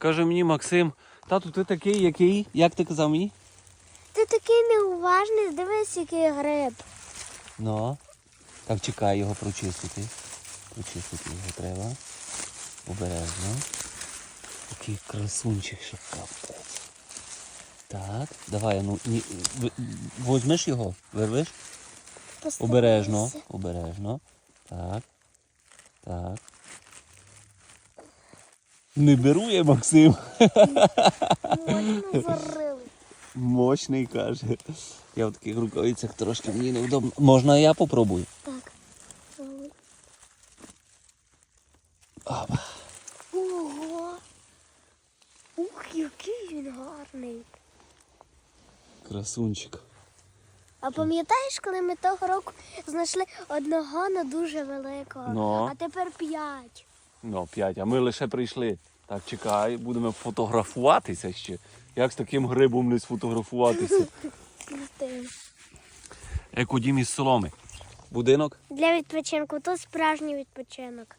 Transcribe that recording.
Каже мені Максим, тату, ти такий, який? Як ти казав мені? Ти такий неуважний, дивись, який гриб. Ну. Так чекай його прочистити. Прочистити його треба. Обережно. Такий красунчик ще капець. Так, давай, ну ні, ви- возьмеш його, вирвеш? Обережно, обережно. Так. Так. Не беру я, Максим. Мощний каже. Я в таких рукавицях трошки мені невдобно. Можна я попробую? Так. Опа. Ого. Ух, який він гарний. Красунчик. А пам'ятаєш, коли ми того року знайшли одного на дуже великого, Ну. а тепер п'ять. Ну, п'ять, а ми лише прийшли. Так, чекай, будемо фотографуватися ще. Як з таким грибом не сфотографуватися? Ти. Екодім із соломи. Будинок? Для відпочинку тут справжній відпочинок.